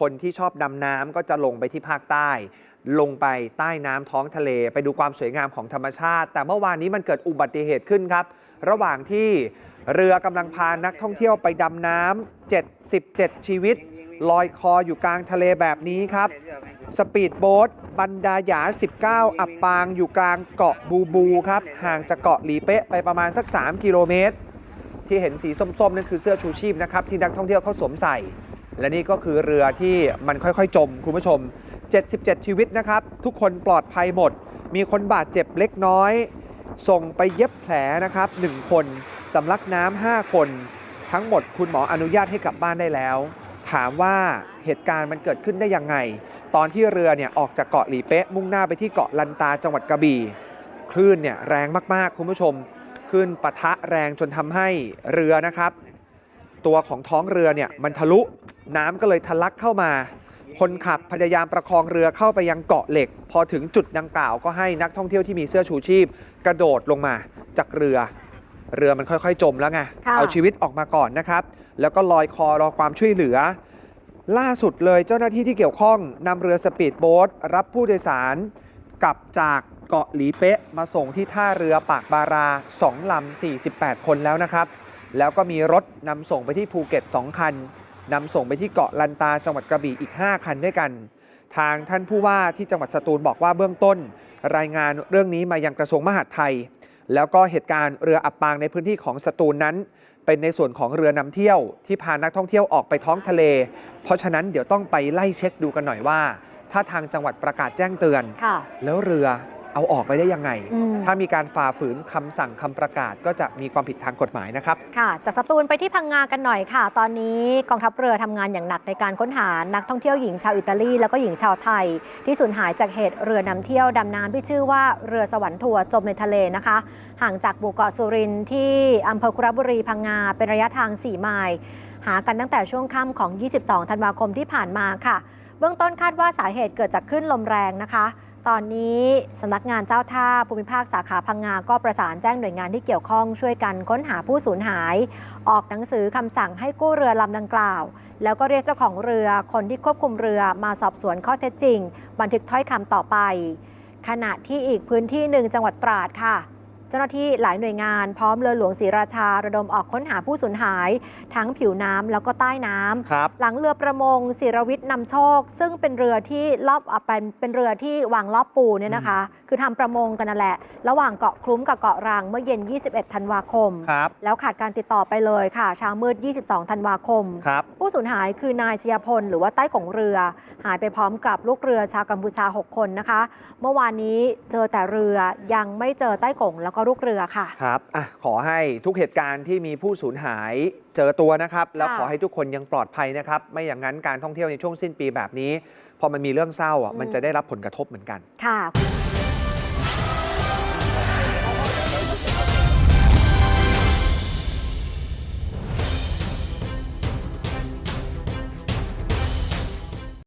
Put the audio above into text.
คนที่ชอบดำน้ำก็จะลงไปที่ภาคใต้ ลงไปใต้น้ำท้องทะเล ไปดูความสวยงามของธรรมชาติ แต่เมื่อวานนี้มันเกิดอุบัติเหตุขึ้นครับ ระหว่างที่เรือกำลังพานักท่องเที่ยวไปดำน้ำ77 ชีวิต ลอยคออยู่กลางทะเลแบบนี้ครับ สปีดโบ๊ทบันดาหยา 19 อับปางอยู่กลางเกาะบูบูครับ ห่างจากเกาะหลีเป๊ะไปประมาณสัก 3 กิโลเมตร ที่เห็นสีส้มๆนั่นคือเสื้อชูชีพนะครับที่นักท่องเที่ยวเขาสวมใส่ และนี่ก็คือเรือที่มันค่อยๆ จมคุณผู้ชม 77 ชีวิตนะครับ ทุกคนปลอดภัยหมด มีคนบาดเจ็บเล็กน้อย ส่งไปเย็บแผลนะครับ1คนสำลักน้ำ5คน ทั้งหมดคุณหมออนุญาตให้กลับบ้านได้แล้ว ถามว่าเหตุการณ์มันเกิดขึ้นได้ยังไง ตอนที่เรือเนี่ยออกจากเกาะหลีเป๊ะมุ่งหน้าไปที่เกาะลันตาจังหวัดกระบี่คลื่นเนี่ยแรงมากๆ คุณผู้ชมคลื่นปะทะแรงจนทำให้เรือนะครับ ตัวของท้องเรือเนี่ยมันทะลุ น้ำก็เลยทะลักเข้ามา คนขับพยายามประคองเรือเข้าไปยังเกาะเหล็ก พอถึงจุดดังกล่าวก็ให้นักท่องเที่ยวที่มีเสื้อชูชีพ กระโดดลงมาจากเรือ เรือมันค่อยๆ จมแล้วไงค่ะเอาชีวิตออกมาก่อนนะครับ แล้วก็ลอยคอรอความช่วยเหลือ ล่าสุดเลยเจ้าหน้าที่ที่เกี่ยวข้องนำเรือสปีดโบ๊ทรับผู้โดยสารกลับจากเกาะหลีเป๊ะมาส่งที่ท่าเรือปากบารา2ลำ48 คนแล้วนะครับ แล้วก็มีรถนำส่งไปที่ภูเก็ต 2 คัน นำส่งไปที่เกาะลันตาจังหวัดกระบี่อีก 5 คันด้วยกัน ทางท่านผู้ว่าที่จังหวัดสตูลบอกว่าเบื้องต้น รายงานเรื่องนี้มายังกระทรวงมหาดไทย แล้วก็เหตุการณ์เรืออับปางในพื้นที่ของสตูลนั้น เป็นในส่วนของเรือนำเที่ยวที่พานักท่องเที่ยวออกไปท้องทะเล เพราะฉะนั้นเดี๋ยวต้องไปไล่เช็คดูกันหน่อยว่า ถ้าทางจังหวัดประกาศแจ้งเตือนค่ะแล้วเรือ เอาออกไปได้ยังไงอืมถ้ามีการฝ่าฝืนคำสั่งคำประกาศ ก็จะมีความผิดทางกฎหมายนะครับค่ะจากสตูลไปที่พังงากันหน่อยค่ะ ตอนนี้กองทัพเรือทำงานอย่างหนักในการค้นหานักท่องเที่ยวหญิงชาวอิตาลีแล้วก็หญิงชาวไทย ที่สูญหายจากเหตุเรือนำเที่ยวดำน้ำที่ชื่อว่าเรือสวรรค์ทัวร์จมในทะเลนะคะ ห่างจากหมู่เกาะสุรินทร์ที่อำเภอคุระบุรีพังงาเป็นระยะทาง 4 ไมล์หากันตั้งแต่ช่วงค่ำของ 22 ธันวาคมที่ผ่านมาค่ะ เบื้องต้นคาดว่าสาเหตุเกิดจากคลื่นลมแรงนะคะ ตอนนี้สำนักงานเจ้าท่าภูมิภาคสาขาพังงาก็ประสานแจ้งหน่วยงานที่เกี่ยวข้องช่วยกันค้นหาผู้สูญหาย ออกหนังสือคำสั่งให้กู้เรือลำดังกล่าว แล้วก็เรียกเจ้าของเรือคนที่ควบคุมเรือมาสอบสวนข้อเท็จจริง บันทึกถ้อยคำต่อไป ขณะที่อีกพื้นที่หนึ่งจังหวัดตราดค่ะ เจ้าหน้าที่หลายหน่วยงานพร้อมเรือหลวงศรีราชา ระดมออกค้นหาผู้สูญหาย ทั้งผิวน้ำแล้วก็ใต้น้ำครับหลังเรือประมงศิรวิทย์นำโชค ซึ่งเป็นเรือที่รอบอะเป็นเป็นเรือที่วางรอบปูเนี่ยนะคะ คือทำประมงกันนั่นแหละ ระหว่างเกาะคลุ้มกับเกาะรังเมื่อเย็น 21 ธันวาคมครับแล้วขาดการติดต่อไปเลยค่ะเช้ามืด 22 ธันวาคมครับผู้สูญหายคือนายชยพลหรือว่าใต้กงเรือ หายไปพร้อมกับลูกเรือชาวกัมพูชา 6 คนนะคะ เมื่อวานนี้เจอแต่เรือยังไม่เจอใต้กงแล้วก็ลูกเรือค่ะครับอะขอให้ทุกเหตุการณ์ที่มีผู้สูญหายเจอตัวนะครับ แล้วค่ะขอให้ทุกคนยังปลอดภัยนะครับ ไม่อย่างนั้นการท่องเที่ยวในช่วงสิ้นปีแบบนี้ พอมันมีเรื่องเศร้าอะอืมมันจะได้รับผลกระทบเหมือนกันค่ะ